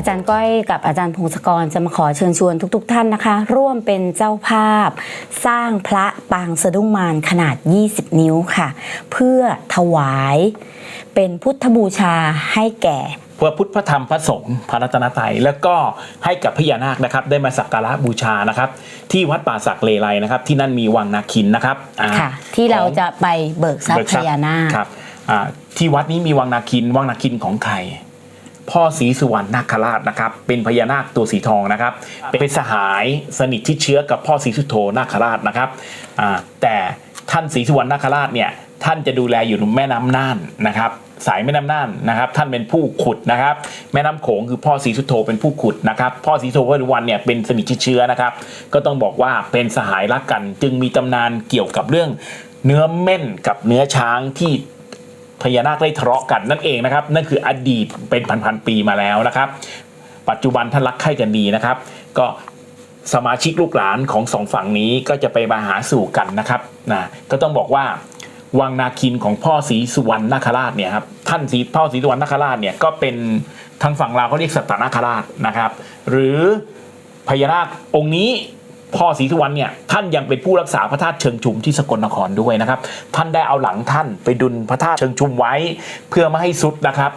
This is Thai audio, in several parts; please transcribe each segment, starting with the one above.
อาจารย์ก้อยกับอาจารย์พงศกรจะมาขอเชิญชวนทุกๆท่านนะคะ ร่วมเป็นเจ้าภาพ สร้างพระปางสะดุ้งมารขนาด 20 นิ้วค่ะ เพื่อถวายเป็นพุทธบูชาให้แก่เพื่อพุทธพระธรรมพระสงฆ์พระรัตนตรัยแล้วก็ให้กับพญานาคนะครับ ได้มาสักการะบูชานะครับ ที่วัดป่าสักเลไลนะครับ ที่นั่นมีวังนาคินนะครับอ่าค่ะที่เราจะไปเบิกทรัพเบิย์กพญานาคครับอ่าที่วัดนี้มีวังนาคิน วังนาคินของใคร พ่อศรีสุวรรณนาคราชนะครับ เป็นพญานาคตัวสีทองนะครับ เป็นสหายสนิทที่เชื้อกับพ่อศรีสุโธนาคราชนะครับแต่ท่านศรีสุวรรณนาคราชเนี่ยท่านจะดูแลอยู่ในแม่น้ำน่านนะครับ สายแม่น้ำน่านนะครับ ท่านเป็นผู้ขุดนะครับ แม่น้ำโขงคือพ่อศรีสุโธเป็นผู้ขุดนะครับ พ่อศรีสุโธพระวันเนี่ยเป็นสนิทชิดเชื้อนะครับ ก็ต้องบอกว่าเป็นสหายรักกัน จึงมีตำนานเกี่ยวกับเรื่องเนื้อเม่นกับเนื้อช้างที่ พญานาคได้ทะเลาะกันนั่นเองนะครับ นั่นคืออดีตเป็นพันๆปีมาแล้วนะครับ ปัจจุบันท่านรักใคร่กันดีนะครับ ก็สมาชิกลูกหลานของสองฝั่งนี้ก็จะไปมาหาสู่กันนะครับนะก็ต้องบอกว่าวังนาคินของพ่อศรีสุวรรณนาคราชเนี่ยครับท่านศรีพ่อศรีสุวรรณนาคราชเนี่ยก็เป็นทางฝั่งลาวเขาเรียกสัตตนาคราชนะครับ หรือพญานาคองค์นี้ พ่อศรีสุวรรณเนี่ยท่านยังเป็นผู้รักษาพระธาตุเชิงชุมที่สกลนครด้วยนะครับ ท่านได้เอาหลังท่านไปดุลพระธาตุเชิงชุมไว้ เพื่อไม่ให้สุดนะครับ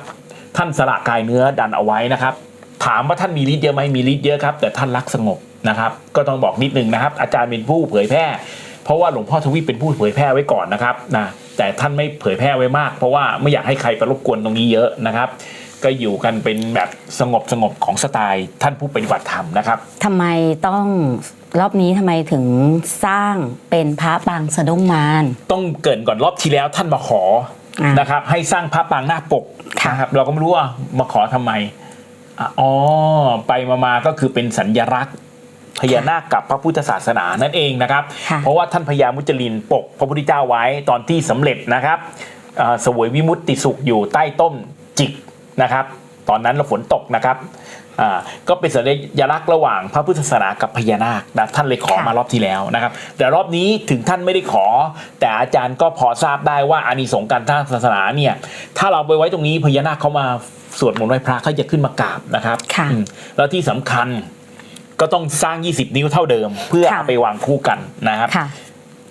ท่านสละกายเนื้อดันเอาไว้นะครับ ถามว่าท่านมีฤทธิ์เยอะไหมมีฤทธิ์เยอะครับแต่ท่านรักสงบนะครับ ก็ต้องบอกนิดนึงนะครับ อาจารย์เป็นผู้เผยแพร่เพราะว่าหลวงพ่อทวีปเป็นผู้เผยแพร่ไว้ก่อนนะครับนะแต่ท่านไม่เผยแพร่ไว้มาก เพราะว่าไม่อยากให้ใครไปรบกวนตรงนี้เยอะนะครับ ก็อยู่กันเป็นแบบสงบสงบๆของสไตล์ท่านผู้ปฏิบัติธรรมนะครับทำไมต้องรอบนี้ทำไมถึงสร้างเป็นพระปางสะดุ้งมารต้องเกรินก่อนรอบที่แล้วท่านมาขออ่านนะครับ ให้สร้างพระปางหน้าปกค่ะนะครับ เราก็ไม่รู้ว่ามาขอทำไมอะอ๋อไปมามาก็คือเป็นสัญญลักษณ์พญานาคกับพระพุทธศาสนานั่นเองนะครับค่ะเพราะว่าท่านพญามุจลินปก พระพุทธเจ้าไว้ตอนที่สำเร็จนะครับเอ่อเสวยวิมุตติสุขอยู่ใต้ต้นจิก นะครับตอนนั้นเราฝนตกนะครับอ่าก็เป็นสัญลักษณ์ระหว่างพระพุทธศาสนากับพญานาคนะท่านเลยขอค่ะมารอบที่แล้วนะครับ แต่รอบนี้ถึงท่านไม่ได้ขอ แต่อาจารย์ก็พอทราบได้ว่าอานิสงส์การทางศาสนาเนี่ยถ้าเราไปไว้ตรงนี้พญานาคเขามาสวดมนต์ไหว้พระเขาจะขึ้นมากราบนะครับค่ะอืมแล้วที่สำคัญก็ต้องสร้าง 20 นิ้วเท่าเดิม เพื่อค่ะเอาไปวางคู่กันนะครับ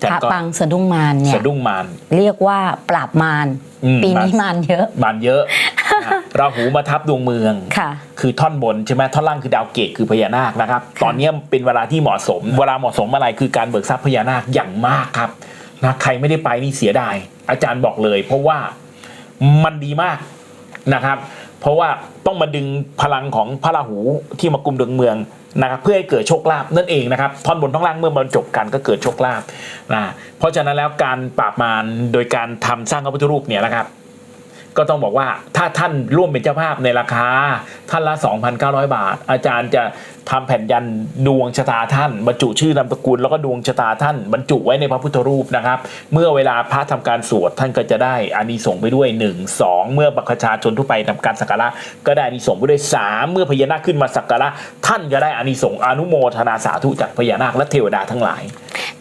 ค่ะแต่พระก็ปางสะดุ้งมารเนี่ยสะดุ้งมารเรียกว่าปราบมารอืมปีนี้มารเยอะมารเยอะนะราหูมาทับดวงเมือง ค่ะ คือท่อนบนใช่ไหมท่อนล่างคือดาวเกตคือพญานาคนะครับ ตอนนี้เป็นเวลาที่เหมาะสม เวลาเหมาะสมอะไรคือการเบิกทรัพย์พญานาคอย่างมากครับนะใครไม่ได้ไปนี่เสียดาย อาจารย์บอกเลย เพราะว่ามันดีมากนะครับ เพราะว่าต้องมาดึงพลังของพระราหูที่มากุมดวงเมือง นะครับเพื่อให้เกิดโชคลาภนั่นเองนะครับท่อนบนท่อนล่างเมื่อบรรจบกันก็เกิดโชคลาภนะเพราะฉะนั้นแล้วการปราบมารโดยการทำสร้างพระพุทธรูปเนี่ยนะครับ ก็ต้องบอกว่าถ้าท่านร่วมเป็นเจ้าภาพในราคา ท่านละ 2,900 บาท อาจารย์จะทำแผ่นยันดวงชะตาท่าน บรรจุชื่อนามสกุลแล้วก็ดวงชะตาท่าน บรรจุไว้ในพระพุทธรูปนะครับ เมื่อเวลาพระทำการสวดท่านก็จะได้อานิสงส์ไปด้วย 1 2 เมื่อประชาชนทั่วไปทำการสักการะก็ได้อานิสงส์ไปด้วย 3 เมื่อพญานาคขึ้นมาสักการะท่านก็ได้อานิสงส์อนุโมทนาสาธุจากพญานาคและเทวดาทั้งหลาย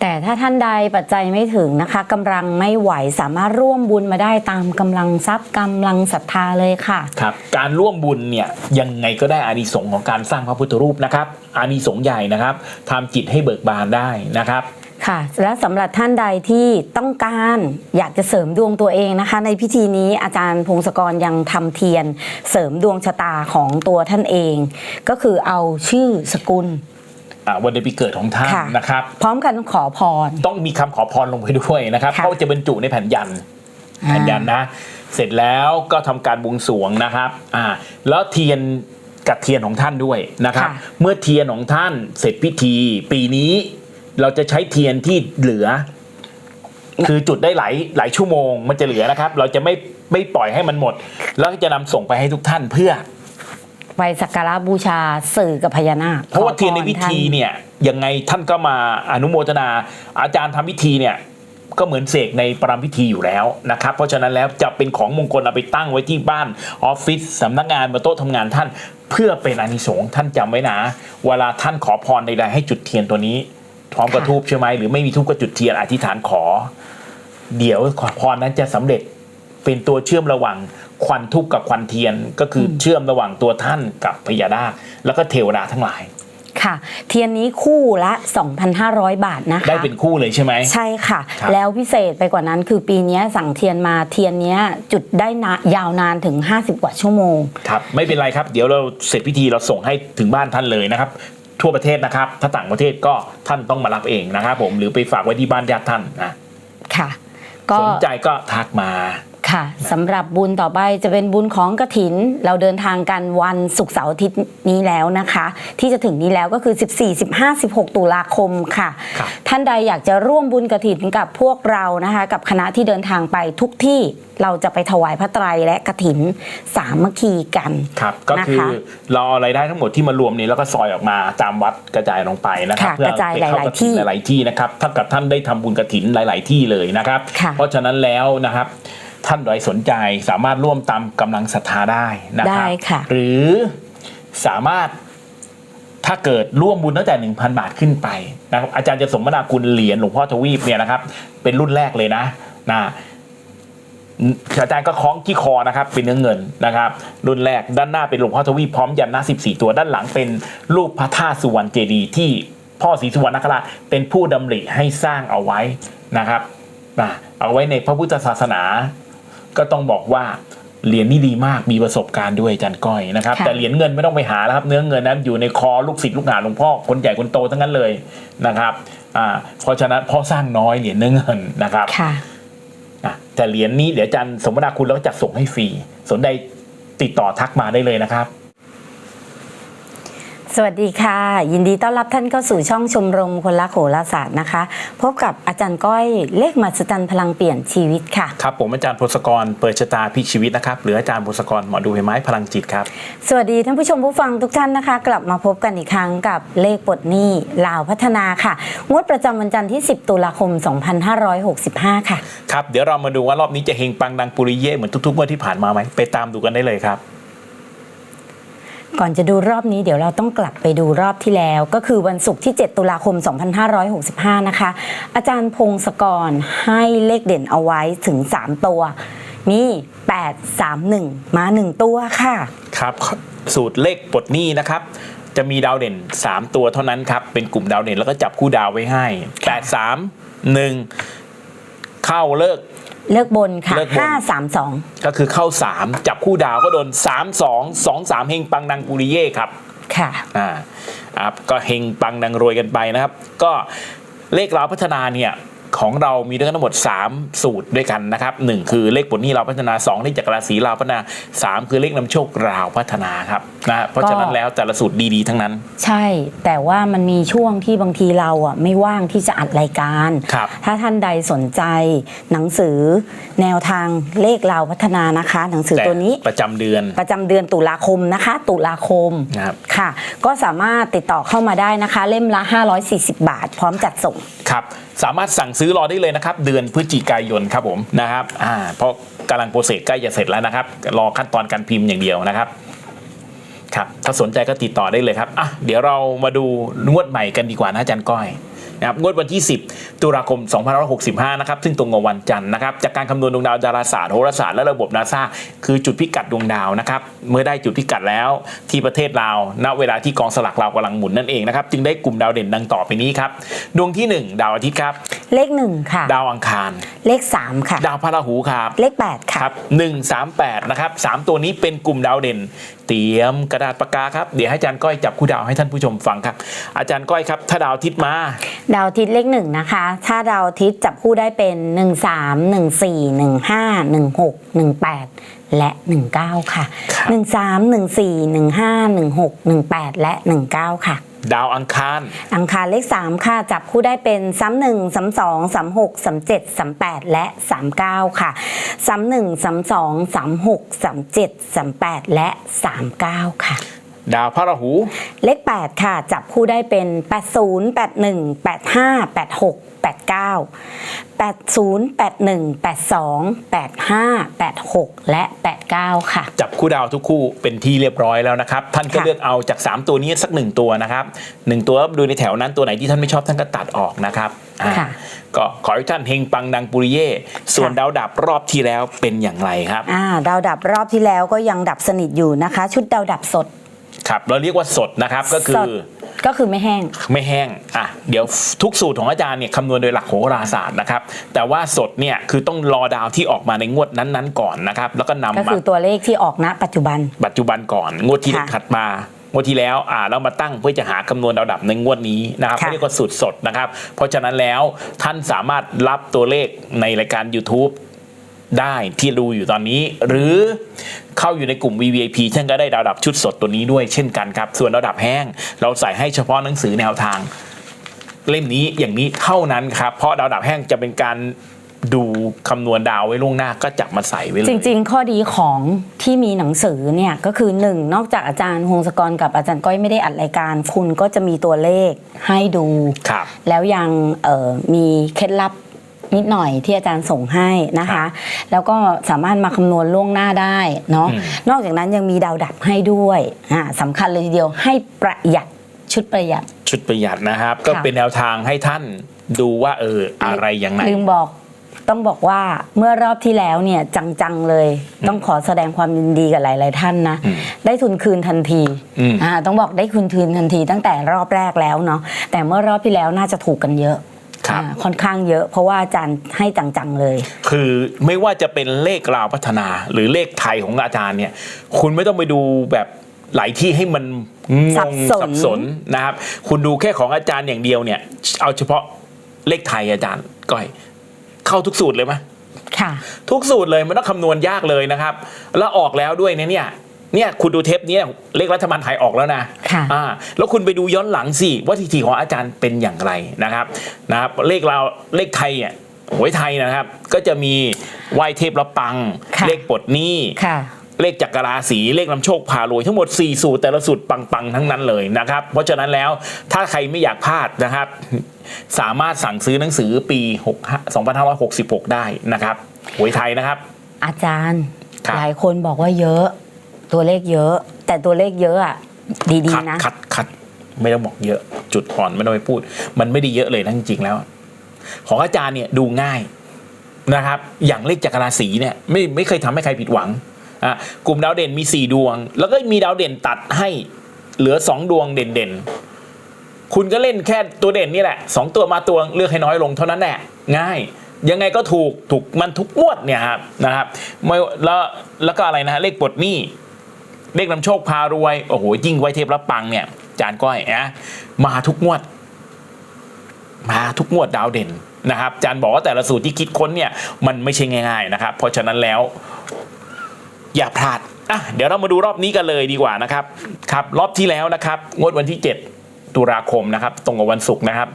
แต่ถ้าท่านใดปัจจัยไม่ถึงนะคะกำลังไม่ไหวสามารถร่วมบุญมาได้ตามกำลังทรัพย์กำลังศรัทธาเลยค่ะครับการร่วมบุญเนี่ยยังไงก็ได้อานิสงส์ของการสร้างพระพุทธรูปนะครับอานิสงส์ใหญ่นะครับทำจิตให้เบิกบานได้นะครับค่ะและสำหรับท่านใดที่ต้องการอยากจะเสริมดวงตัวเองนะคะ ในพิธีนี้อาจารย์พงศกรยังทำเทียน เสริมดวงชะตาของตัวท่านเอง ก็คือเอาชื่อสกุลอ่า วันเดือนปีเกิดของท่านค่ะนะครับพร้อมกันขอพร ต้องมีคำขอพรลงไปด้วยนะครับค่ะเขาจะบรรจุในแผ่นยันอ่าแผ่นยันนะ เสร็จแล้วก็ทำการบวงสรวงนะครับอ่าแล้วเทียนกับเทียนของท่านด้วยนะครับ เมื่อเทียนของท่านเสร็จพิธีปีนี้เราจะใช้เทียนที่เหลือ คือจุดได้หลายหลายชั่วโมง มันจะเหลือนะครับ เราจะไม่ไม่ปล่อยให้มันหมด แล้วก็จะนำส่งไปให้ทุกท่านเพื่อ ไปสักการะบูชาสื่อกับพญานาคเพราะว่าขอพเทียนในวิธีท่าเนี่ยยังไงท่านก็มาอนุโมทนา อาจารย์ทำพิธีเนี่ยก็เหมือนเสกในปรามพิธีอยู่แล้วนะครับ เพราะฉะนั้นแล้วจะเป็นของมงคลเอาไปตั้งไว้ที่บ้านออฟฟิศสำนักงานบนโต๊ะทำงานท่าน เพื่อเป็นอานิสงส์ท่านจำไว้นะ เวลาท่านขอพรใดๆให้จุดเทียนตัวนี้พร้อมกระค่ะทูบใช่ไหมหรือไม่มีทูบก็จุดเทียนอธิษฐานขอ เดี๋ยวขอพรนั้นจะสำเร็จ เป็นตัวเชื่อมระหว่างควันทุกข์กับควันเทียน ก็คืออเชื่อมระหว่างตัวท่านกับพญานาคแล้วก็เทวดาทั้งหลายค่ะ เทียนนี้คู่ละ 2,500 บาทนะคะ ได้เป็นคู่เลยใช่ไหม ใช่ค่ะครับแล้วพิเศษไปกว่านั้นคือปีนี้สั่งเทียนมาเทียนเนี้ยจุดได้นายาวนานถึง 50 กว่าชั่วโมง ครับ ไม่เป็นไรครับ เดี๋ยวเราเสร็จพิธีเราส่งให้ถึงบ้านท่านเลยนะครับ ทั่วประเทศนะครับ ถ้าต่างประเทศก็ท่านต้องมารับเองนะครับผมหรือไปฝากไว้ที่บ้านญาติท่านนะค่ะก็สนใจก็ทักมา ค่ะสำหรับบุญต่อไปจะเป็นบุญของกระถิน เราเดินทางกันวันศุกร์เสาร์อาทิตย์นี้แล้วนะคะ ที่จะถึงนี้แล้วก็คือ 14 15 16 ตุลาคมค่ะ ครับ ท่านใดอยากจะร่วมบุญกระถินกับพวกเรานะคะ กับคณะที่เดินทางไปทุกที่เราจะไปถวายพระไตรและกระถินสามัคคีกัน ครับก็คือนะคะเราเอารายได้ทั้งหมดที่มารวมนี้แล้วก็ซอยออกมาตามวัดกระจายลงไปนะครับค่ะเพื่อกระจายไปเข้หลายๆกฐินที่หลาย ๆที่นะครับถ้ากับท่านได้ทำบุญกระถินหลาย ๆ ที่เลยนะครับ ค่ะเพราะฉะนั้นแล้วนะครับ ท่านใดสนใจสามารถร่วมตามกำลังศรัทธาได้นะคได้รับค่ะหรือสามารถถ้าเกิดร่วมบุญตั้งแต่ 1,000 บาทขึ้นไปนะครับอาจารย์จะสมนาคุณเหรียญหลวงพ่อทวีปเนี่ยนะครับ เป็นรุ่นแรกเลยนะนะอาจารย์ก็คล้องที่คอนะครับ เป็นเนื้อเงินนะครับ รุ่นแรกด้านหน้าเป็นหลวงพ่อทวีปพร้อมยันหน้า 14 ตัวด้านหลังเป็นรูปพระธาตุสุวรรณเจดีย์ที่พ่อศรีสุวรรณนคราชเป็นผู้ดำริให้สร้างเอาไว้นะครับนะเอาไว้ในพระพุทธศาสนา ก็ต้องบอกว่าเหรียญนี่ดีมากมีประสบการณ์ด้วยอาจารย์ก้อยนะครับค่ะแต่เหรียญเงินไม่ต้องไปหาแล้วครับ เนื้อเงินนั้นอยู่ในคอลูกศิษย์ลูกหาหลวงพ่อคนใหญ่คนโตทั้งนั้นเลยนะครับอ่าเพราะฉะนั้นพ่อสร้างน้อยเหรียญเนื้อเงินนะครับค่ะอะแต่เหรียญนี้เดี๋ยวอาจารย์สมนาคุณแล้วก็จัดส่งให้ฟรีสนใจติดต่อทักมาได้เลยนะครับ สวัสดีค่ะ ยินดีต้อนรับท่านเข้าสู่ช่องชมรมคนรักโหราศาสตร์นะคะ พบกับอาจารย์ก้อยเลขมหัศจรรย์พลังเปลี่ยนชีวิตค่ะ ครับผมอาจารย์พศกรเปิดชะตาพลิกชีวิตนะครับหรืออาจารย์พศกรหมอดูใบไม้พลังจิตครับ สวัสดีท่านผู้ชมผู้ฟังทุกท่านนะคะ กลับมาพบกันอีกครั้งกับเลขปลดหนี้ลาวพัฒนาค่ะงวดประจำวันจันทร์ที่ 10 ตุลาคม 2565 ค่ะ ครับเดี๋ยวเรามาดูว่ารอบนี้จะเฮงปังดังปุริเย่เหมือนทุกๆเมื่อที่ผ่านมาไหมไปตามดูกันได้เลยครับ ก่อนจะดูรอบนี้เดี๋ยวเราต้องกลับไปดูรอบที่แล้ว ก็คือวันศุกร์ที่ 7 ตุลาคม 2565 นะคะ อาจารย์พงศกรให้เลขเด่นเอาไว้ถึง 3 ตัวมี8 3 1 มา 1 ตัวค่ะ ครับสูตรเลขปลดหนี้นะครับ จะมีดาวเด่น 3 ตัวเท่านั้นครับ เป็นกลุ่มดาวเด่นแล้วก็จับคู่ดาวไว้ให้ 8 3 1 เข้าเลิก เลือกบนค่ะเลือกบน5 3 2ก็คือเข้า 3 จับคู่ดาวก็โดน 3 2 2 3เฮงปังดังปุริเย่ครับค่ะ อ่าครับก็เฮงปังดังรวยกันไปนะครับ ก็เลขเราพัฒนาเนี่ย ของเรามีด้วยกันทั้งหมด 3 สูตรด้วยกันนะครับหนึ่งคือเลขผลหนี้เราพัฒนา2เลขจากราศีเราพัฒนา 3 คือเลขนำโชคราวพัฒนาครับนะเพราะฉะนั้นแล้วแต่ละสูตรดีๆทั้งนั้น ใช่แต่ว่ามันมีช่วงที่บางทีเราอะไม่ว่างที่จะอัดรายการครับถ้าท่านใดสนใจหนังสือแนวทางเลขเราพัฒนานะคะ หนังสือตัวนี้ประจำเดือนประจำเดือนตุลาคมนะคะ ตุลาคมนะครับค่ะ ก็สามารถติดต่อเข้ามาได้นะคะ เล่มละ 540 บาท พร้อมจัดส่งครับสามารถสั่งซื้อรอได้เลยนะครับ เดือนพฤศจิกายนครับผมนะครับอ่าเพราะกำลังโปรเซสใกล้จะเสร็จแล้วนะครับ รอขั้นตอนการพิมพ์อย่างเดียวนะครับครับถ้าสนใจก็ติดต่อได้เลยครับอะเดี๋ยวเรามาดูนวดใหม่กันดีกว่านะอาจารย์ก้อย นะครับงวดวันที่ 10 ตุลาคม 2565 นะครับ ซึ่งตรงกับวันจันทร์นะครับ จากการคำนวณดวงดาวดาราศาสตร์โหราศาสตร์และระบบนาซาคือจุดพิกัดดวงดาวนะครับ เมื่อได้จุดพิกัดแล้วที่ประเทศลาว ณ เวลาที่กองสลักลาวกำลังหมุนนั่นเองนะครับ จึงได้กลุ่มดาวเด่นดังต่อไปนี้ครับ ดวงที่ 1 ดาวอาทิตย์ครับ เลข1ค่ะ ดาวอังคาร เลข3ค่ะ ดาวพระราหูครับ เลข8ค่ะ ครับหนึ่งสามแปดนะครับสามตัวนี้เป็นกลุ่มดาวเด่น เตรียมกระดาษปากกาครับ เดี๋ยวให้อาจารย์ก้อยจับคู่ดาวให้ท่านผู้ชมฟังครับ อาจารย์ก้อยครับ ถ้าดาวอาทิตย์มา ดาวอาทิตย์เลขหนึ่งนะคะ ถ้าดาวอาทิตย์จับคู่ได้เป็น 1 3 1 4 1 5 1 6 1 8 และ 19 ค่ะครับ1 3 1 4 1 5 1 6 1 8 และ 19 ค่ะ ดาวอังคาร อังคารเลข 3 ค่ะ จับคู่ได้เป็น 3 1 3 2 3 6 3 7 3 8 และ 39 ค่ะ 3 1 3 2 3 6 3 7 3 8 และ 39 ค่ะ ดาวพระราหู เลข 8 ค่ะ จับคู่ได้เป็น 80 81 85 86 89 80 81 82 85 86 และ 89 ค่ะ จับคู่ดาวทุกคู่เป็นที่เรียบร้อยแล้วนะครับ ท่านก็ค่ะเลือกเอาจาก 3 ตัวนี้สักหนึ่งตัวนะครับหนึ่งตัวดูในแถวนั้นตัวไหนที่ท่านไม่ชอบท่านก็ตัดออกนะครับอ่าค่ะก็ขอให้ท่านเฮงปังดังปุริเย่ส่วนค่ะดาวดับรอบที่แล้วเป็นอย่างไรครับอ่าดาวดับรอบที่แล้วก็ยังดับสนิทอยู่นะคะ ชุดดาวดับสด ครับเราเรียกว่าสดนะครับก็คืสอดก็คือไม่แห้ง ไม่แห้งอะเดี๋ยวทุกสูตรของอาจารย์เนี่ยคำนวณโดยหลักโหราศาสตร์นะครับ แต่ว่าสดเนี่ยคือต้องรอดาวที่ออกมาในงวดนั้นๆก่อนนะครับ แล้วก็นำก็มาคือตัวเลขที่ออกณปัจจุบัน ปัจจุบันก่อน งวดที่ค่ะถัดมางวดที่แล้วอ่าเรามาตั้งเพื่อจะหาคำนวณดาวดับในงวดนี้นะครับค่ะเรียกว่าสูตรสดนะครับ เพราะฉะนั้นแล้วท่านสามารถรับตัวเลขในรายการ YouTube ได้ที่ดูอยู่ตอนนี้ หรือเข้าอยู่ในกลุ่ม VVIP ท่านก็ได้ดาวดับชุดสดตัวนี้ด้วยเช่นกันครับ ส่วนดาวดับแห้ง เราใส่ให้เฉพาะหนังสือแนวทาง เล่มนี้อย่างนี้เท่านั้นครับเพราะดาวดับแห้งจะเป็นการดูคำนวณดาวไว้ล่วงหน้าก็จับมาใส่ไว้เลย จริง ๆ ข้อดีของที่มีหนังสือเนี่ยก็คือหนึ่งนอกจากอาจารย์ฮงศกรกับอาจารย์ก้อยไม่ได้อัดรายการ คุณก็จะมีตัวเลขให้ดูครับแล้วยังเอ่อมีเคล็ดลับ นิดหน่อยที่อาจารย์ส่งให้นะครัคะบแล้วก็สามารถมาคำนวณล่วงหน้าได้เนาะอืมนอกจากนั้นยังมีดาวดับให้ด้วยอ่าสำคัญเลยทีเดียวให้ประหยัดชุดประหยัด ชุดประหยัดนะครับ ก็เป็นแนวทางให้ท่านดูว่าเอออะไรยังไงลืมบอกต้องบอกว่าเมื่อรอบที่แล้วเนี่ยจังๆเลย ต้องขอแสดงความยินดีกับหลาย ๆ ท่านนะอืมได้ทุนคืนทันทีอืมอ่าต้องบอกได้คืนคืนทันทีตั้งแต่รอบแรกแล้วเนาะแต่เมื่อรอบที่แล้วน่าจะถูกกันเยอะ ครับอ่าค่อนข้างเยอะ เพราะว่าอาจารย์ให้จังๆเลย คือไม่ว่าจะเป็นเลขราวพัฒนา หรือเลขไทยของอาจารย์เนี่ย คุณไม่ต้องไปดูแบบหลายที่ให้มันงสังบสนสับสนนะครับ คุณดูแค่ของอาจารย์อย่างเดียวเนี่ย เอาเฉพาะเลขไทยอาจารย์ก้อย เข้าทุกสูตรเลยไหมค่ะ ทุกสูตรเลยมันต้องคำนวณยากเลยนะครับ แล้วออกแล้วด้วยนะเนี่ย เนี่ยคุณดูเทปเนี้ยเลขรัฐบาลไทยออกแล้วนะค่ะอ่าแล้วคุณไปดูย้อนหลังสิว่าทีทีของอาจารย์เป็นอย่างไรนะครับนะครับเลขเราเลขไทยอะหวยไทยนะครับ ก็จะมีไหวเทพละปังค่ะเลขปลดหนี้ค่ะเลขจักรราศีเลขนำโชคพารวยทั้งหมด 4 สูตรแต่ละสูตรปังๆ ทั้งนั้นเลยนะครับ เพราะฉะนั้นแล้วถ้าใครไม่อยากพลาดนะครับ สามารถสั่งซื้อหนังสือปี6 2566 ได้นะครับหวยไทยนะครับ อาจารย์ครับหลายคนบอกว่าเยอะ ตัวเลขเยอะ แต่ตัวเลขเยอะอะดีคัดๆนะ คัดคัดไม่ต้องบอกเยอะ จุดอ่อนไม่ต้องไปพูด มันไม่ได้เยอะเลยนะจริงๆแล้ว ของอาจารย์เนี่ยดูง่ายนะครับ อย่างเลขจักรราศีเนี่ยไม่ไม่เคยทำให้ใครผิดหวังอะกลุ่มดาวเด่นมี 4 ดวง แล้วก็มีดาวเด่นตัดให้เหลือ 2 ดวงเด่นๆ คุณก็เล่นแค่ตัวเด่นนี่แหละสองตัวมาตัวเลือกให้น้อยลงเท่านั้นแหละง่าย ยังไงก็ถูกถูกมันทุกงวดเนี่ยครับนะครับไม่แล้วแล้วก็อะไรนะฮะเลขปลดหนี้ เลขนำโชคพารวย โอ้โหยิ่งไว้เทพรับปังเนี่ยจานก้อยนะมาทุกงวด มาทุกงวดดาวเด่นนะครับจานบอกว่าแต่ละสูตรที่คิดค้นเนี่ยมันไม่ใช่ง่ายๆนะครับ เพราะฉะนั้นแล้ว อย่าพลาดอะเดี๋ยวเรามาดูรอบนี้กันเลยดีกว่านะครับครับ รอบที่แล้วนะครับ งวดวันที่ 7 ตุลาคมนะครับ ตรงกับวันศุกร์นะครับ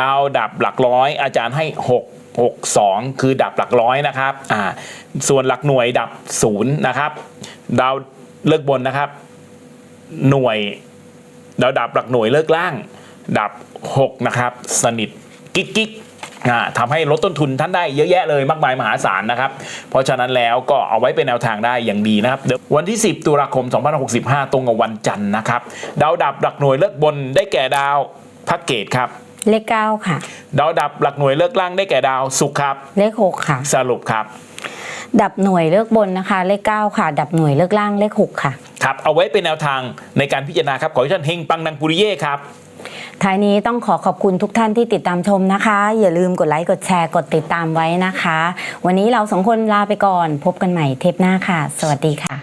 ดาวดับหลักร้อย อาจารย์ให้ 6 6 2 คือดับหลักร้อยนะครับอ่าส่วนหลักหน่วยดับศูนย์นะครับดาว เลิกบนนะครับ หน่วยดาวดับหลักหน่วยเลิกล่าง ดับ 6 นะครับ สนิทกิ๊กกิ๊กอ่าทำให้ลดต้นทุนท่านได้เยอะแยะเลยมากมายมหาศาลนะครับ เพราะฉะนั้นแล้วก็เอาไว้เป็นแนวทางได้อย่างดีนะครับเดี๋ยววันที่ 10 ตุลาคม2565 ตรงกับวันจันทร์นะครับ ดาวดับหลักหน่วยเลิกบนได้แก่ดาวพักเกตครับเลขเก้าค่ะ ดาวดับหลักหน่วยเลิกล่างได้แก่ดาวศุกร์ครับ เลขหกค่ะ สรุปครับ ดับหน่วยเลือกบนนะคะ เลขเก้าค่ะ ดับหน่วยเลือกล่างเลขหกค่ะ ครับ เอาไว้เป็นแนวทางในการพิจารณาครับ ขอให้ท่านเฮงปังดังปุริเย่ครับท้ายนี้ต้องขอขอบคุณทุกท่านที่ติดตามชมนะคะ อย่าลืมกดไลค์กดแชร์กดติดตามไว้นะคะ วันนี้เราสองคนลาไปก่อน พบกันใหม่เทปหน้าค่ะ สวัสดีค่ะ